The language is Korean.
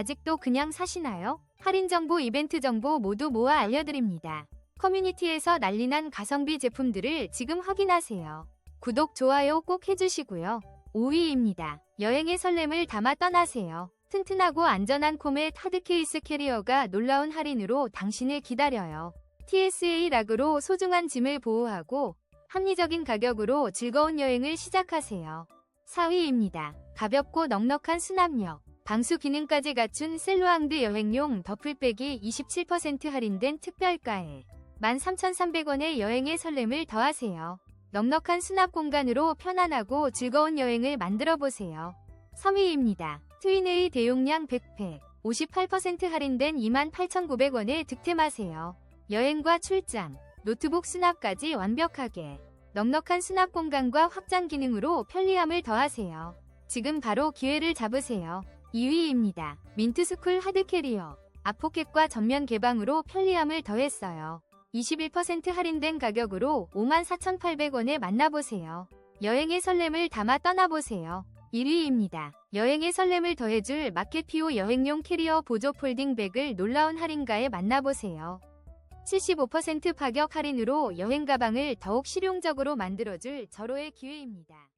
아직도 그냥 사시나요? 할인 정보, 이벤트 정보 모두 모아 알려드립니다. 커뮤니티에서 난리난 가성비 제품들을 지금 확인하세요. 구독, 좋아요 꼭 해주시고요. 5위입니다. 여행의 설렘을 담아 떠나세요. 튼튼하고 안전한 코멧 하드케이스 캐리어가 놀라운 할인으로 당신을 기다려요. TSA 락으로 소중한 짐을 보호하고 합리적인 가격으로 즐거운 여행을 시작하세요. 4위입니다. 가볍고 넉넉한 수납력, 방수 기능까지 갖춘 셀로앙드 여행용 더플백이 27% 할인된 특별가에 13,300원의 여행의 설렘을 더하세요. 넉넉한 수납 공간으로 편안하고 즐거운 여행을 만들어 보세요. 3위입니다. 트윈웨이 대용량 백팩 58% 할인된 28,900원에 득템하세요. 여행과 출장, 노트북 수납까지 완벽하게 넉넉한 수납 공간과 확장 기능으로 편리함을 더하세요. 지금 바로 기회를 잡으세요. 2위입니다. 민트스쿨 하드캐리어 앞포켓과 전면 개방으로 편리함을 더했어요. 21% 할인된 가격으로 54,800원에 만나보세요. 여행의 설렘을 담아 떠나보세요. 1위입니다. 여행의 설렘을 더해줄 마켓피오 여행용 캐리어 보조 폴딩 백을 놀라운 할인가에 만나보세요. 75% 파격 할인으로 여행 가방을 더욱 실용적으로 만들어줄 절호의 기회입니다.